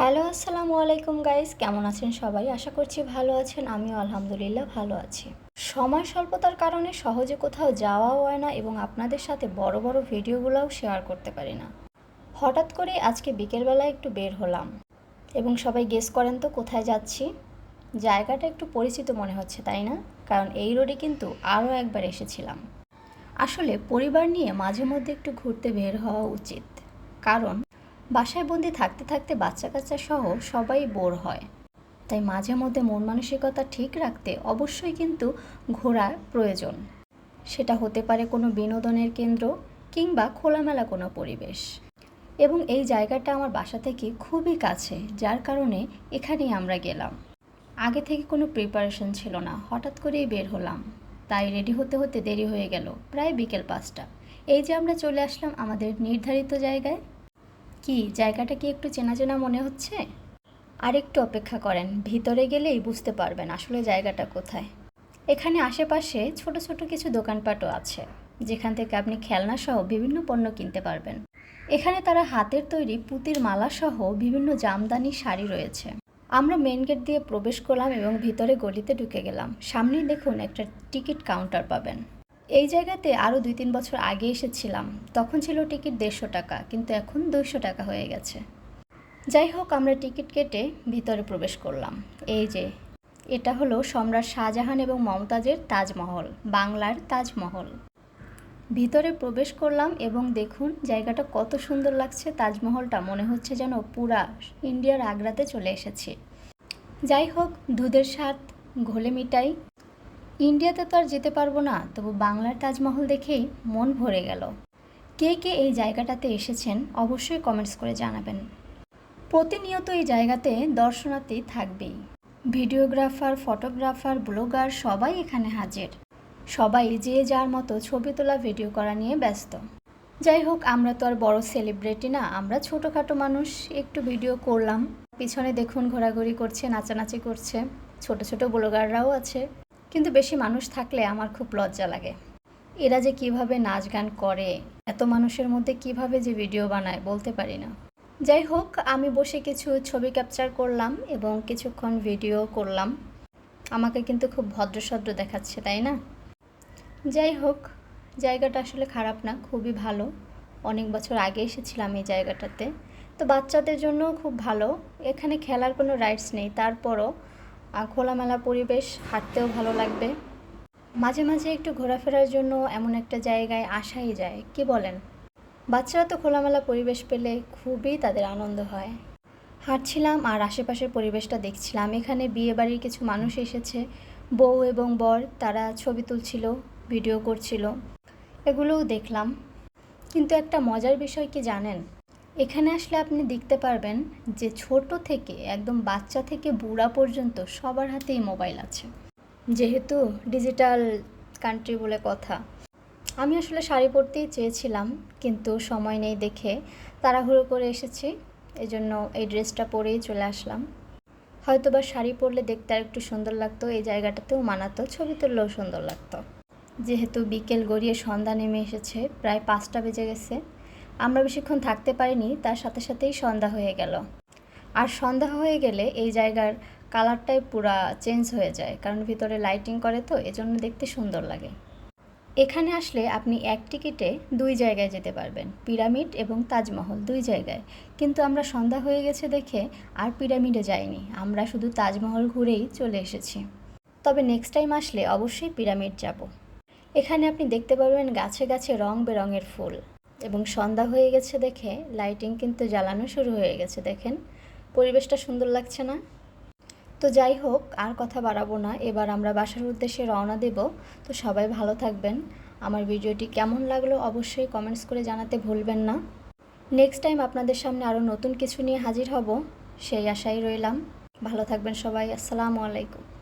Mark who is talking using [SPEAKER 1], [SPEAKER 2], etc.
[SPEAKER 1] Hello, আসসালামু আলাইকুম guys. কেমন আছেন সবাই? আশা করছি ভালো আছেন। আমিও আলহামদুলিল্লাহ ভালো আছি। সময় স্বল্পতার কারণে সহজে কোথাও যাওয়াও হয় না এবং আপনাদের সাথে বড় বড় ভিডিওগুলোও শেয়ার করতে পারি না। হঠাৎ করে আজকে বিকেলবেলা একটু বের হলাম এবং সবাই গেস করেন তো কোথায় যাচ্ছি? জায়গাটা একটু পরিচিত মনে হচ্ছে, তাই না? কারণ এই রোডে কিন্তু আরও একবার এসেছিলাম। আসলে পরিবার নিয়ে মাঝে মধ্যে একটু ঘুরতে বের হওয়া উচিত। কারণ বাসায় বন্দি থাকতে থাকতে বাচ্চা কাচ্চা সহ সবাই বোর হয়। তাই মাঝে মধ্যে মন মানসিকতা ঠিক রাখতে অবশ্যই কিন্তু ঘোরা প্রয়োজন। সেটা হতে পারে কোনো বিনোদনের কেন্দ্র কিংবা খোলামেলা কোনো পরিবেশ। এবং এই জায়গাটা আমার বাসা থেকে খুবই কাছে, যার কারণে এখানেই আমরা গেলাম। আগে থেকে কোনো প্রিপারেশন ছিল না, হঠাৎ করেই বের হলাম। তাই রেডি হতে হতে দেরি হয়ে গেল, প্রায় বিকেল পাঁচটা। এই যে আমরা চলে আসলাম আমাদের নির্ধারিত জায়গায় কি জায়গাটা কি একটু চেনা চেনা মনে হচ্ছে? আর একটু অপেক্ষা করেন, ভিতরে গেলেই বুঝতে পারবেন আসলে জায়গাটা কোথায়। এখানে আশেপাশে ছোট ছোট কিছু দোকানপাটও আছে, যেখান থেকে আপনি খেলনা সহ বিভিন্ন পণ্য কিনতে পারবেন। এখানে তারা হাতের তৈরি পুতির মালা সহ বিভিন্ন জামদানি শাড়ি রয়েছে। আমরা মেন গেট দিয়ে প্রবেশ করলাম এবং ভিতরে গলিতে ঢুকে গেলাম। সামনেই দেখুন একটা টিকিট কাউন্টার পাবেন। এই জায়গাতে আরও দুই তিন বছর আগে এসেছিলাম। তখন ছিল টিকিট দেড়শো টাকা, কিন্তু এখন দুইশো টাকা হয়ে গেছে। যাই হোক, আমরা টিকিট কেটে ভিতরে প্রবেশ করলাম। এই যে, এটা হলো সম্রাট শাহজাহান এবং মমতাজের তাজমহল, বাংলার তাজমহল। ভিতরে প্রবেশ করলাম এবং দেখুন, জায়গাটা কত সুন্দর লাগছে। তাজমহলটা মনে হচ্ছে যেন পুরা ইন্ডিয়ার আগ্রাতে চলে এসেছি। যাই হোক, দুধের স্বাদ, ঘোলে মিটাই ইন্ডিয়াতে তো আর যেতে পারব না, তবু বাংলার তাজমহল দেখেই মন ভরে গেল। কে কে এই জায়গাটাতে এসেছেন অবশ্যই কমেন্টস করে জানাবেন। প্রতিনিয়ত এই জায়গাতে দর্শনার্থী থাকবেই। ভিডিওগ্রাফার, ফটোগ্রাফার, ব্লগার সবাই এখানে হাজির। সবাই যে যার মতো ছবি তোলা ভিডিও করা নিয়ে ব্যস্ত। যাই হোক, আমরা তো আর বড় সেলিব্রিটি না, আমরা ছোটোখাটো মানুষ, একটু ভিডিও করলাম। পিছনে দেখুন ঘোরাঘুরি করছে, নাচানাচি করছে, ছোট ছোট ব্লগাররাও আছে। কিন্তু বেশি মানুষ থাকলে আমার খুব লজ্জা লাগে। এরা যে কীভাবে নাচ গান করে, এত মানুষের মধ্যে কীভাবে যে ভিডিও বানায় বলতে পারি না। যাই হোক, আমি বসে কিছু ছবি ক্যাপচার করলাম এবং কিছুক্ষণ ভিডিও করলাম। আমাকে কিন্তু খুব ভদ্রসদ্র দেখাচ্ছে, তাই না? যাই হোক, জায়গাটা আসলে খারাপ না, খুবই ভালো। অনেক বছর আগে এসেছিলাম এই জায়গাটাতে। তো বাচ্চাদের জন্য খুব ভালো। এখানে খেলার কোনো রাইডস নেই। তারপরও খোলামেলা পরিবেশ, হাঁটতেও ভালো লাগবে। মাঝে মাঝে একটু ঘোরাফেরার জন্য এমন একটা জায়গায় আসাই যায়, কি বলেন? বাচ্চারা তো খোলামেলা পরিবেশ পেলে খুবই তাদের আনন্দ হয়। হাঁটছিলাম আর আশেপাশের পরিবেশটা দেখছিলাম। এখানে বিয়ে বাড়ির কিছু মানুষ এসেছে, বউ এবং বর, তারা ছবি তুলছিল, ভিডিও করছিল, এগুলোও দেখলাম। কিন্তু একটা মজার বিষয় কি জানেন? এখানে আসলে আপনি দেখতে পারবেন যে ছোট থেকে একদম বাচ্চা থেকে বুড়া পর্যন্ত সবার হাতেই মোবাইল আছে। যেহেতু ডিজিটাল কান্ট্রি বলে কথা। আমি আসলে শাড়ি পরতেই চেয়েছিলাম, কিন্তু সময় নেই দেখে তাড়াহুড়ো করে এসেছি, এজন্য এই ড্রেসটা পরেই চলে আসলাম। হয়তো বা শাড়ি পরলে দেখতে আর একটু সুন্দর লাগতো, এই জায়গাটাতেও মানাতো, ছবি তুললেও সুন্দর লাগতো। যেহেতু বিকেল গড়িয়ে সন্ধ্যা নেমে এসেছে, প্রায় পাঁচটা বেজে গেছে। আমরা বেশিক্ষণ থাকতে পারিনি, তার সাথে সাথেই সন্ধ্যা হয়ে গেল। আর সন্ধ্যা হয়ে গেলে এই জায়গার কালারটাই পুরা চেঞ্জ হয়ে যায়, কারণ ভিতরে লাইটিং করে তো, এজন্য দেখতে সুন্দর লাগে। এখানে আসলে আপনি এক টিকিটে দুই জায়গায় যেতে পারবেন, পিরামিড এবং তাজমহল দুই জায়গায়। কিন্তু আমরা সন্ধ্যা হয়ে গেছে দেখে আর পিরামিডে যাইনি, আমরা শুধু তাজমহল ঘুরেই চলে এসেছি। তবে নেক্সট টাইম আসলে অবশ্যই পিরামিড যাব। এখানে আপনি দেখতে পারবেন গাছে গাছে রং বেরঙের ফুল। এবং সন্ধ্যা হয়ে গেছে দেখে লাইটিং কিন্তু জ্বালানো শুরু হয়ে গেছে, দেখেন। পরিবেশটা সুন্দর লাগছে না? তো যাই হোক, আর কথা বাড়াবো না। এবার আমরা বাসার উদ্দেশ্যে রওনা দেব। তো সবাই ভালো থাকবেন। আমার ভিডিওটি কেমন লাগল অবশ্যই কমেন্টস করে জানাতে ভুলবেন না। নেক্সট টাইম আপনাদের সামনে আরও নতুন কিছু নিয়ে হাজির হব, সেই আশাই রইলাম। ভালো থাকবেন সবাই। আসসালামু আলাইকুম।